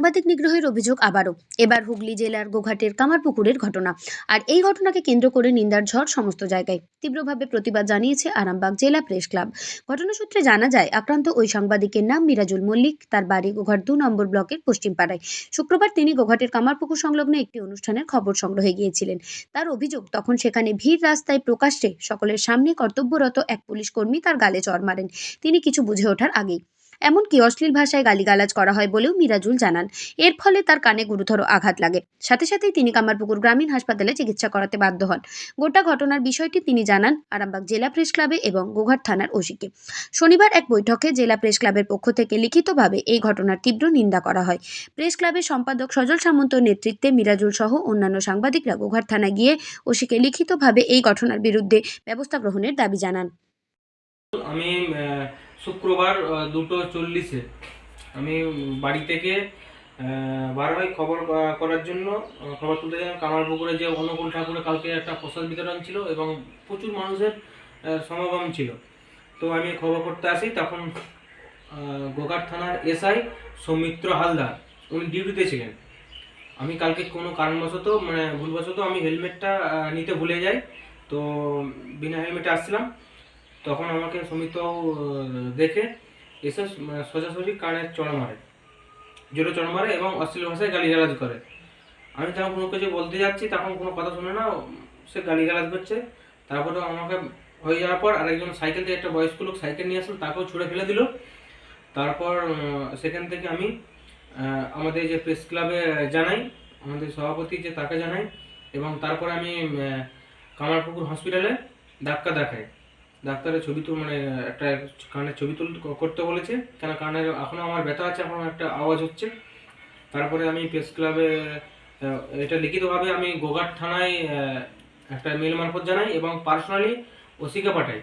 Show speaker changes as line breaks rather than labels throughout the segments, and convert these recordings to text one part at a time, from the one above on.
সাংবাদিক নিগ্রহের অভিযোগ আবারও। এবার হুগলি জেলার গোঘাটের কামারপুকুরের ঘটনা। আর এই ঘটনাকে কেন্দ্র করে নিন্দার ঝড় সমস্ত জায়গায়। তীব্রভাবে প্রতিবাদ জানিয়েছে আরামবাগ জেলা প্রেস ক্লাব। ঘটনা সূত্রে জানা যায়, আক্রান্ত ওই সাংবাদিকের নাম মিরাজুল মল্লিক। তার বাড়ি গোঘাট দু নম্বর ব্লকের পশ্চিমপাড়ায়। শুক্রবার তিনি গোঘাটের কামারপুকুর সংলগ্ন একটি অনুষ্ঠানের খবর সংগ্রহে গিয়েছিলেন। তার অভিযোগ, তখন সেখানে ভিড় রাস্তায় প্রকাশ্যে সকলের সামনে কর্তব্যরত এক পুলিশ কর্মী তার গালে চড় মারেন। তিনি কিছু বুঝে ওঠার আগেই। এমনকি অশ্লীল ভাষায় গালিগালাজ করা হয় বলেও মিরাজুল জানান। এর ফলে তার কানে গুরুতর আঘাত লাগে। সাথে সাথেই তিনি কামারপুকুর গ্রামীণ হাসপাতালে চিকিৎসা করাতে বাধ্য হন। গোটা ঘটনার বিষয়টি তিনি জানান আরামবাগ জেলা প্রেস ক্লাবে এবং গোঘাট থানার ওসিকে। শনিবার এক বৈঠকে জেলা প্রেস ক্লাবের পক্ষ থেকে লিখিতভাবে এই ঘটনার তীব্র নিন্দা করা হয়। প্রেস ক্লাবের সম্পাদক সজল সামন্তর নেতৃত্বে মিরাজুল সহ অন্যান্য সাংবাদিকরা গোঘাট থানায় গিয়ে ওসিকে লিখিতভাবে এই ঘটনার বিরুদ্ধে ব্যবস্থা গ্রহণের দাবি জানান।
আমি শুক্রবার দুটো চল্লিশে। আমি বাড়ি থেকে বার হই খবর করার জন্য খবর তুলতে গেলাম কামারপুকুরে যে অনুকূল ঠাকুরের কালকে একটা প্রসাদ বিতরণ ছিল এবং প্রচুর মানুষের সমাগম ছিল। তো আমি খবর করতে আসি, তখন গোঘাট থানার এসআই সৌমিত্র হালদার, উনি ডিউটিতে ছিলেন। আমি কালকে কোনো কারণবশত মানে ভুলবশত আমি হেলমেটটা নিতে ভুলে যাই। তো, বিনা হেলমেটে আসছিলাম। তখন আমাকে সমিত দেখে এসে সোজাসুজি কানের চড় মারে। জোরে চড় মারে এবং অশ্লীল ভাষায় গালিগালাজ করে। আমি তখন কোনো কিছু বলতে যাচ্ছি, তখন কোনো কথা শুনে না, সে গালিগালাজ করছে। তারপরে আমাকে হয়ে যাওয়ার পর আরেকজন সাইকেল থেকে একটা বয়স্ক লোক সাইকেল নিয়ে আসলো, তাকেও ছুঁড়ে ফেলে দিল। তারপর সেখান থেকে আমি আমাদের যে প্রেস ক্লাবে জানাই, আমাদের সভাপতি যে তাকে জানাই এবং তারপরে আমি কামারপুকুর হসপিটালে ধাক্কা দেখাই। ডাক্তারের ছবি তুল মানে একটা কানের ছবি তুল করতে বলেছে। কেন কানের এখনও আমার ব্যথা আছে, এখনও একটা আওয়াজ হচ্ছে। তারপরে আমি প্রেস ক্লাবে এটা লিখিতভাবে আমি গোঘাট থানায় একটা মেল মারফত জানাই এবং পার্সোনালি ওসিকে পাঠাই।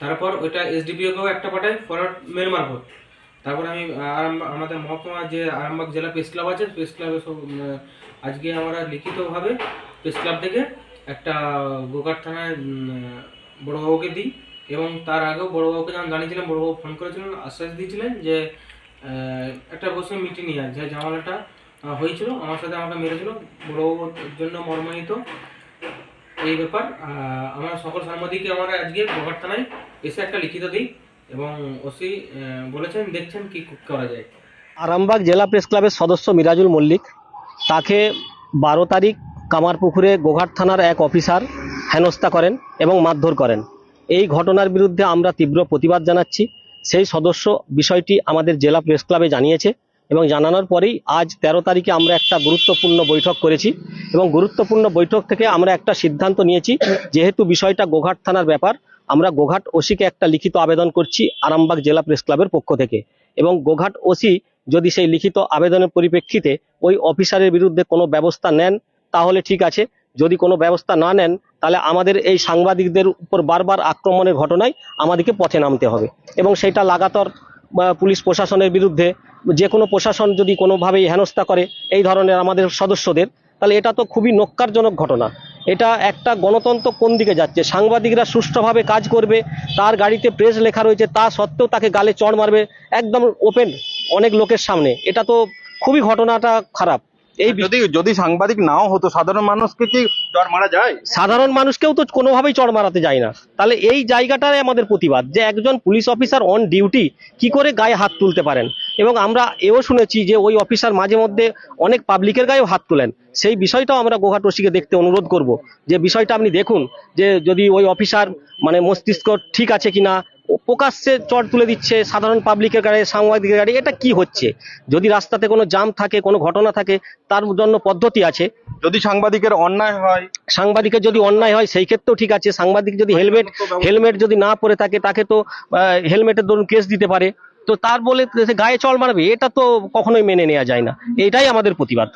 তারপর ওইটা এসডিপিওকেও একটা পাঠাই ফরওয়ার্ড মেল মারফত। তারপর আমি আমাদের মহকুমা যে আরামবাগ জেলা প্রেস ক্লাব আছে, প্রেস ক্লাবে সব আজকে আমরা লিখিতভাবে প্রেস ক্লাব থেকে একটা গোঘাট থানায় বড়োবাবুকে দিই এবং তার আগেও বড়োবাবুকে যখন জানিয়েছিলাম, বড়োবাবু ফোন করেছিলেন, আশ্বাস দিয়েছিলেন যে একটা বসে মিটিং নিয়ে যে ঝামেলাটা হয়েছিল, আমার সাথে আমাকে মেরেছিল, বড়োবাবুর জন্য মর্মাহিত। এই ব্যাপার আমার সকল সাংবাদিককে আমরা আজকে গোঘাট থানায় এসে একটা লিখিত দিই এবং ওসি বলেছেন, দেখছেন কি করা যায়।
আরামবাগ জেলা প্রেস ক্লাবের সদস্য মিরাজুল মল্লিক, তাকে বারো তারিখ কামারপুকুরে গোঘাট থানার এক অফিসার হেনস্থা করেন এবং মারধর করেন। এই ঘটনার বিরুদ্ধে আমরা তীব্র প্রতিবাদ জানাচ্ছি। সেই সদস্য বিষয়টি আমাদের জেলা প্রেস ক্লাবে জানিয়েছে এবং জানানোর পরেই আজ তেরো তারিখে আমরা একটা গুরুত্বপূর্ণ বৈঠক করেছি এবং গুরুত্বপূর্ণ বৈঠক থেকে আমরা একটা সিদ্ধান্ত নিয়েছি। যেহেতু বিষয়টা গোঘাট থানার ব্যাপার, আমরা গোঘাট ওসিকে একটা লিখিত আবেদন করছি আরামবাগ জেলা প্রেস ক্লাবের পক্ষ থেকে। এবং গোঘাট ওসি যদি সেই লিখিত আবেদনের পরিপ্রেক্ষিতে ওই অফিসারের বিরুদ্ধে কোনো ব্যবস্থা নেন, তাহলে ঠিক আছে। যদি কোনো ব্যবস্থা না নেন, তাহলে আমাদের এই সাংবাদিকদের উপর বারবার আক্রমণের ঘটনায় আমাদেরকে পথে নামতে হবে। এবং সেটা লাগাতার পুলিশ প্রশাসনের বিরুদ্ধে যে কোনো প্রশাসন যদি কোনোভাবেই হেনস্থা করে এই ধরনের আমাদের সদস্যদের, তাহলে এটা তো খুবই নক্কারজনক ঘটনা। এটা একটা গণতন্ত্র কোন দিকে যাচ্ছে? সাংবাদিকরা সুষ্ঠুভাবে কাজ করবে, তার গাড়িতে প্রেস লেখা রয়েছে, তা সত্ত্বেও তাকে গালে চড় মারবে, একদম ওপেন অনেক লোকের সামনে। এটা তো খুবই ঘটনাটা খারাপ। এই
যদি যদি সাংবাদিক নাও হতো সাধারণ মানুষকে কি চড় মারা যায়?
সাধারণ মানুষকেও তো কোনোভাবেই চড় মারাতে যায় না। তাহলে এই জায়গাটাই আমাদের প্রতিবাদ যে একজন পুলিশ অফিসার অন ডিউটি কি করে গায়ে হাত তুলতে পারেন। এবং আমরা এও শুনেছি যে ওই অফিসার মাঝে মধ্যে অনেক পাবলিকের গায়েও হাত তোলেন। সেই বিষয়টাও আমরা গোঘাট ওসিকে দেখতে অনুরোধ করব যে বিষয়টা আপনি দেখুন যে যদি ওই অফিসার মানে মস্তিষ্ক ঠিক আছে কিনা প্রকাশ্যে চড় তুলে দিচ্ছে সাধারণ পাবলিকের গাড়ি সাংবাদিকের গাড়ি এটা কি হচ্ছে? যদি রাস্তাতে কোনো জাম থাকে কোনো ঘটনা থাকে তার জন্য পদ্ধতি আছে?
যদি সাংবাদিকের অন্যায় হয়?
সাংবাদিকের যদি অন্যায় হয় সেই ক্ষেত্রেও ঠিক আছে। সাংবাদিক যদি হেলমেট হেলমেট যদি না পরে থাকে তাকে তো হেলমেটের ধরুন কেস দিতে পারে। তো তার বলে গায়ে চল মারবে এটা তো কখনোই মেনে নেওয়া যায় না। এটাই আমাদের প্রতিবাদ।